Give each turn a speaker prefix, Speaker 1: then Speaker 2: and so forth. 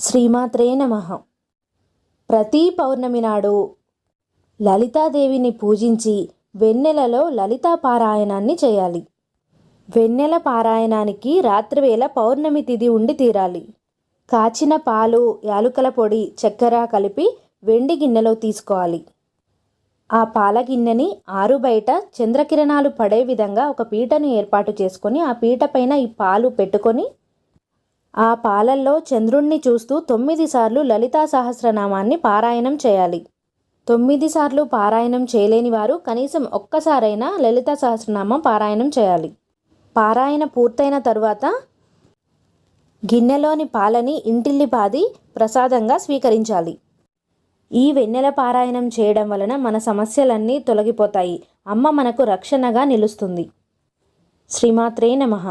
Speaker 1: శ్రీమాత్రే నమ. ప్రతి పౌర్ణమి నాడు లలితాదేవిని పూజించి వెన్నెలలో లలితా పారాయణాన్ని చేయాలి. వెన్నెల పారాయణానికి రాత్రివేళ పౌర్ణమి తిథి ఉండి తీరాలి. కాచిన పాలు యాలుకల పొడి చక్కెర కలిపి వెండి గిన్నెలో తీసుకోవాలి. ఆ పాల గిన్నెని ఆరు బయట చంద్రకిరణాలు పడే విధంగా ఒక పీటను ఏర్పాటు చేసుకొని ఆ పీట పైన ఈ పాలు పెట్టుకొని ఆ పాలల్లో చంద్రుణ్ణి చూస్తూ తొమ్మిది సార్లు లలితా సహస్రనామాన్ని పారాయణం చేయాలి. తొమ్మిది సార్లు పారాయణం చేయలేని వారు కనీసం ఒక్కసారైనా లలితా సహస్రనామం పారాయణం చేయాలి. పారాయణ పూర్తయిన తరువాత గిన్నెలోని పాలని ఇంటిల్లిపాది ప్రసాదంగా స్వీకరించాలి. ఈ వెన్నెల పారాయణం చేయడం వలన మన సమస్యలన్నీ తొలగిపోతాయి. అమ్మ మనకు రక్షణగా నిలుస్తుంది. శ్రీమాత్రే నమః.